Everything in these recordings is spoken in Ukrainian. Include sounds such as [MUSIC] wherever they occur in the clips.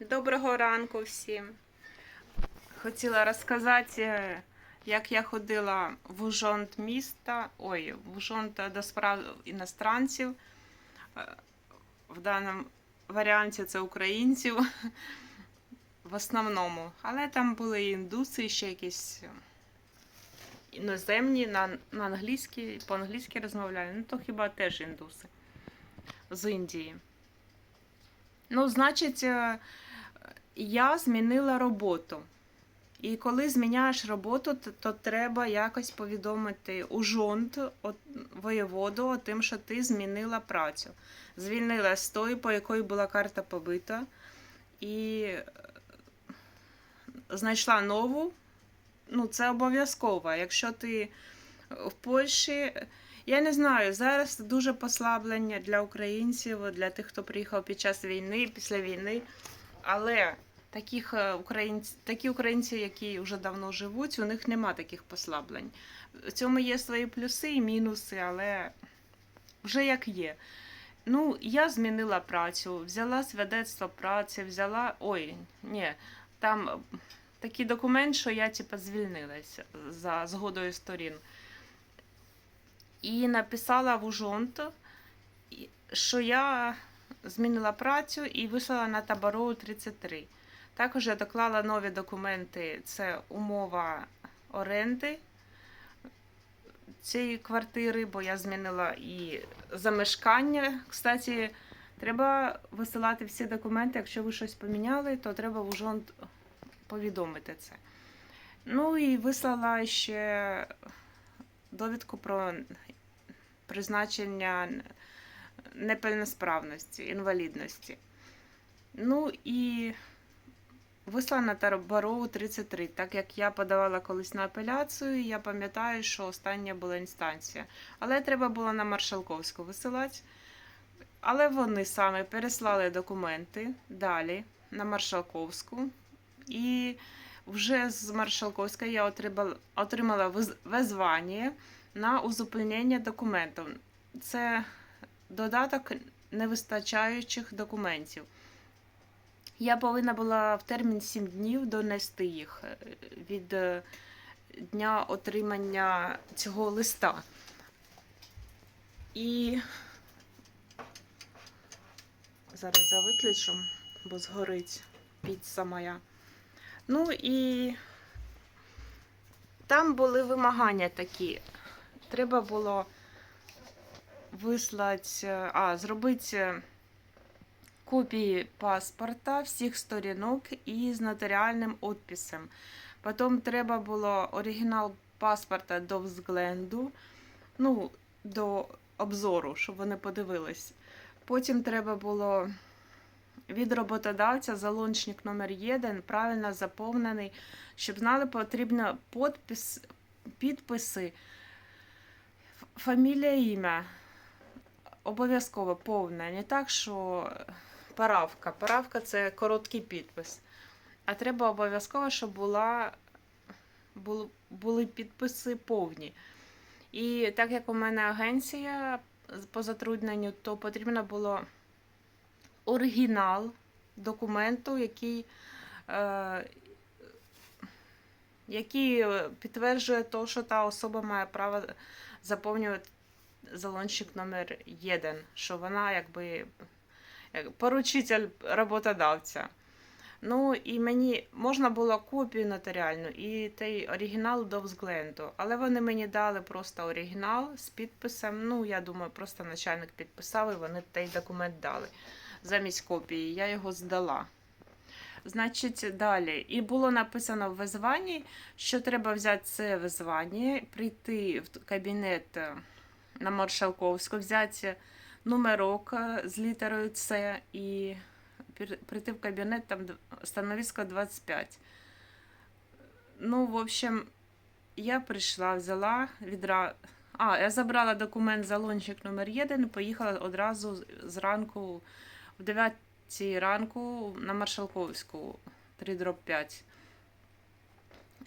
Доброго ранку всім. Хотіла розказати, е, як я ходила в Ужонт міста, ой, в Ужонт до справ іностранців. Е, В даному варіанті це українців в основному. Але там були і індуси, ще якісь е, іноземні на, на англійській, по-англійськи розмовляли. Ну, то хіба теж індуси з Індії. Ну, значить, я змінила роботу. І коли зміняєш роботу, то, то треба якось повідомити у жонт от, воєводу тим, що ти змінила працю. Звільнила з тої, по якої була карта побита, і е, знайшла нову. Ну, це обов'язково. Якщо ти в Польщі, я не знаю, зараз дуже послаблення для українців, для тих, хто приїхав під час війни, після війни. Але таких е, українців, такі українці, які вже давно живуть, у них нема таких послаблень. В цьому є свої плюси і мінуси, але вже як є. Ну, я змінила працю, взяла свідоцтво праці, взяла. Ой, ні, там такий документ, що я типу, звільнилася за згодою сторін. І написала в Ужонт, що я змінила працю і вийшла на таборову 33. Також я доклала нові документи. Це умова оренди цієї квартири, бо я змінила і замешкання. Кстати, треба висилати всі документи. Якщо ви щось поміняли, то треба в Ужонт повідомити це. Ну і вислала ще довідку про призначення неповносправності, інвалідності. Ну і вислала на Тарабарову 33, так як я подавала колись на апеляцію, я пам'ятаю, що остання була інстанція. Але треба було на Маршалковську висилати. Але вони саме переслали документи далі на Маршалковську. І вже з Маршалковської я отримала, отримала визвання на узупинення документів. Це додаток невистачаючих документів. Я повинна була в термін 7 днів донести їх е, від е, дня отримання цього листа. І зараз я виключу, бо згорить піца моя. Ну і там були вимагання такі. Треба було вислати, а, зробити копії паспорта всіх сторінок і з нотаріальним підписом. Потім треба було оригінал паспорта до взгляду, ну, до обзору, щоб вони подивились. Потім треба було від роботодавця залончник номер 1 правильно заповнений, щоб знали, потрібно підпис, підписи, фамілія, ім'я. Обов'язково повне. Не так, що паравка. Паравка це короткий підпис. А треба обов'язково, щоб була, бу- були підписи повні. І так як у мене агенція по затрудненню, то потрібно було оригінал документу, який, е, який підтверджує те, що та особа має право заповнювати залончик номер 1, що вона якби як поручитель роботодавця. Ну і мені можна було копію нотаріальну і той оригінал до взгляду. Але вони мені дали просто оригінал з підписом. Ну, я думаю, просто начальник підписав і вони той документ дали замість копії. Я його здала. Значить, далі. І було написано в визванні, що треба взяти це визвання, прийти в кабінет на Маршалковську, взяти номерок з літерою С і прийти в кабінет, там становисько 25. Ну, в общем, я прийшла, взяла відра. А, я забрала документ залончик номер 1 і поїхала одразу зранку в 9 ранку на Маршалковську 3-5.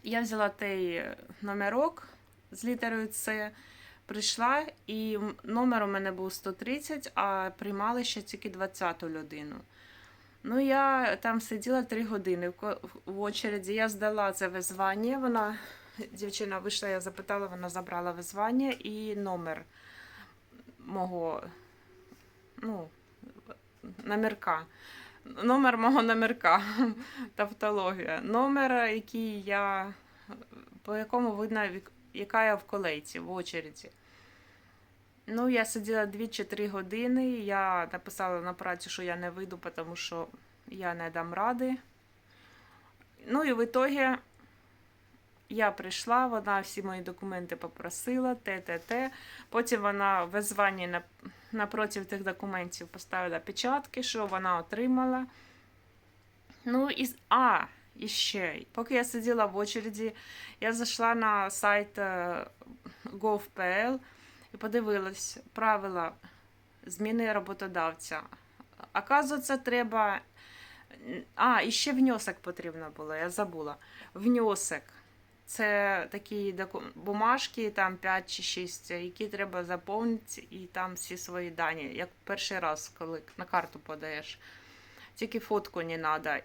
Я взяла той номерок з літерою С, прийшла, і номер у мене був 130, а приймали ще тільки 20-ту людину. Ну, я там сиділа три години в очереді. Я здала це визвання. Вона, дівчина вийшла, я запитала, вона забрала визвання і номер мого, ну, номерка. Номер мого номерка. [LAUGHS] Тавтологія. Номер, який я, по якому видно, яка я в колейці, в очереді. Ну, я сиділа 2 чи 3 години. Я написала на працю, що я не вийду, тому що я не дам ради. Ну і в ітогі я прийшла, вона всі мої документи попросила, те, те, те. Потім вона в визванні на, напроти тих документів поставила печатки, що вона отримала. Ну, і, а, і ще, поки я сиділа в очереді, я зайшла на сайт е, gov.pl і подивилась правила зміни роботодавця. Оказується, треба. А, і ще внесок потрібно було, я забула. Внесок. Це такі бумажки, там 5 чи 6, які треба заповнити, і там всі свої дані, як перший раз, коли на карту подаєш. Тільки фотку не треба.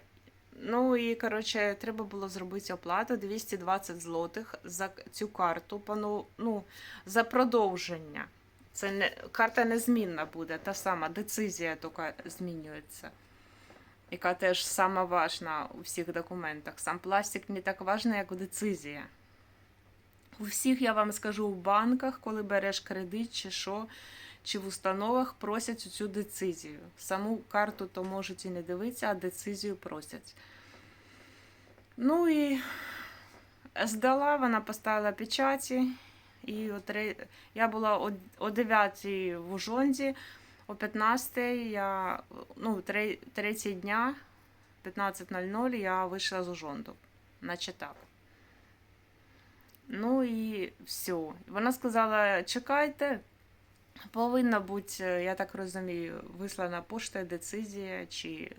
Ну і коротше, треба було зробити оплату 220 злотих за цю карту, ну, за продовження. Це не карта незмінна буде, та сама децизія тільки змінюється. Яка теж сама важна у всіх документах. Сам пластик не так важний, як децизія. У всіх, я вам скажу, в банках, коли береш кредит чи що, чи в установах просять цю децизію. Саму карту то можуть і не дивитися, а децизію просять. Ну і здала, вона поставила печаті. І о три- я була о, о 9 в Ужонді, о 15 я, ну, три, третій дня, 15.00 я вийшла з Ужонду. Наче так. Ну і все. Вона сказала: чекайте, повинна бути, я так розумію, вислана пошта децизія чи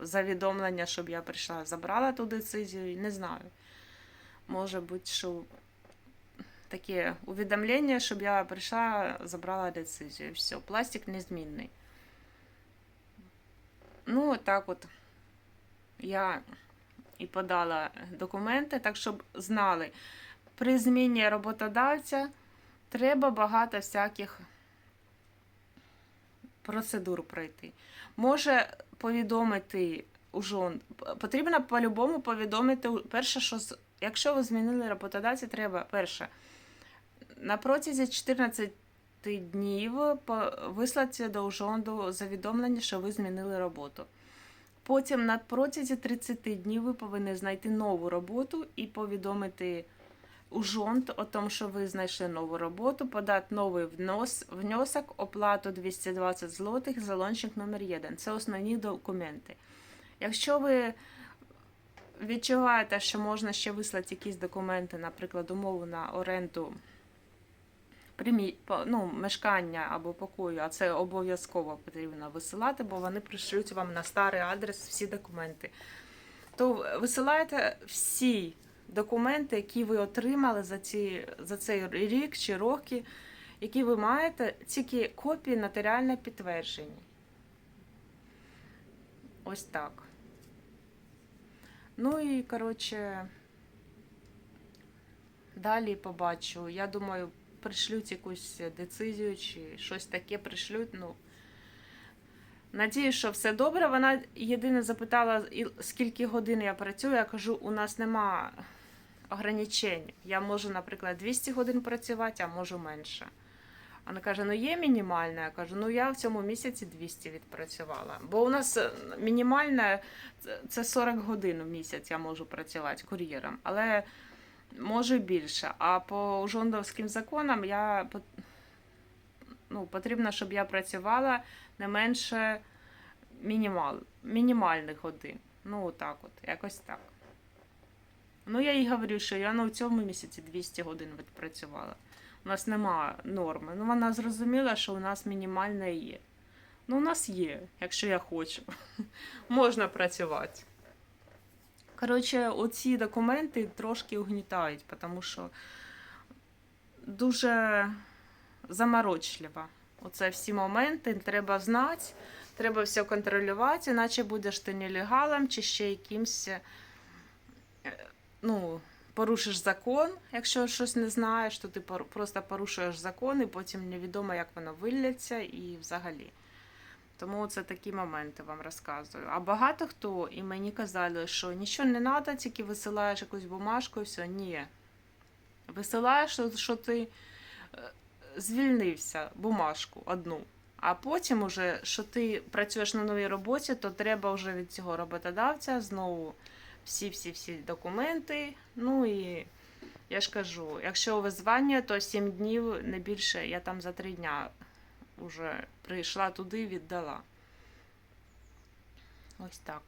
завідомлення, щоб я прийшла, забрала ту децизію. Не знаю. Може бути, що таке увідомлення, щоб я прийшла, забрала децизію. Все, пластик незмінний. Ну, так от я і подала документи, так щоб знали, при зміні роботодавця треба багато всяких процедур пройти. Може повідомити у жон. Потрібно по-любому повідомити. Перше, що якщо ви змінили роботодавця, треба перше. На протязі 14 днів вислати до Ужонду завідомлення, що ви змінили роботу. Потім на протязі 30 днів ви повинні знайти нову роботу і повідомити Ужонд о тому, що ви знайшли нову роботу, подати новий внос, внесок, оплату 220 злотих, залончик номер 1. Це основні документи. Якщо ви відчуваєте, що можна ще вислати якісь документи, наприклад, умову на оренду примі... ну, мешкання або покою, а це обов'язково потрібно висилати, бо вони пришлють вам на старий адрес всі документи. То висилаєте всі документи, які ви отримали за, ці, за цей рік чи роки, які ви маєте, тільки копії нотаріально підтверджені. Ось так. Ну і, коротше, далі побачу. Я думаю, пришлють якусь децизію чи щось таке пришлють. Ну, Надію, що все добре. Вона єдине запитала, скільки годин я працюю. Я кажу, у нас нема ограничень. Я можу, наприклад, 200 годин працювати, а можу менше. Вона каже: ну є мінімальна. Я кажу, ну я в цьому місяці 200 відпрацювала. Бо у нас е, мінімальна це- це 40 годин в місяць я можу працювати кур'єром, але можу більше. А по жондовським законам я ну, потрібно, щоб я працювала не менше мінімал, мінімальних годин. Ну, отак от, якось так. Ну, я їй говорю, що я ну, в цьому місяці 200 годин відпрацювала. У нас нема норми. Ну, вона зрозуміла, що у нас мінімальна є. Ну, у нас є, якщо я хочу. [LAUGHS] Можна працювати. Коротше, оці документи трошки угнітають, тому що дуже заморочливо. Оце всі моменти треба знати, Треба все контролювати, іначе будеш ти нелегалом чи ще якимсь. Ну, порушиш закон, якщо щось не знаєш, то ти просто порушуєш закон, і потім невідомо, як воно вилляться і взагалі. Тому це такі моменти вам розказую. А багато хто і мені казали, що нічого не треба, тільки висилаєш якусь бумажку і все. Ні. Висилаєш, що, що ти е, звільнився, бумажку одну. А потім, уже, що ти працюєш на новій роботі, то треба вже від цього роботодавця знову всі-всі-всі документи. Ну і я ж кажу, якщо визвання, то 7 днів не більше, я там за 3 дня вже прийшла туди, віддала. Ось так.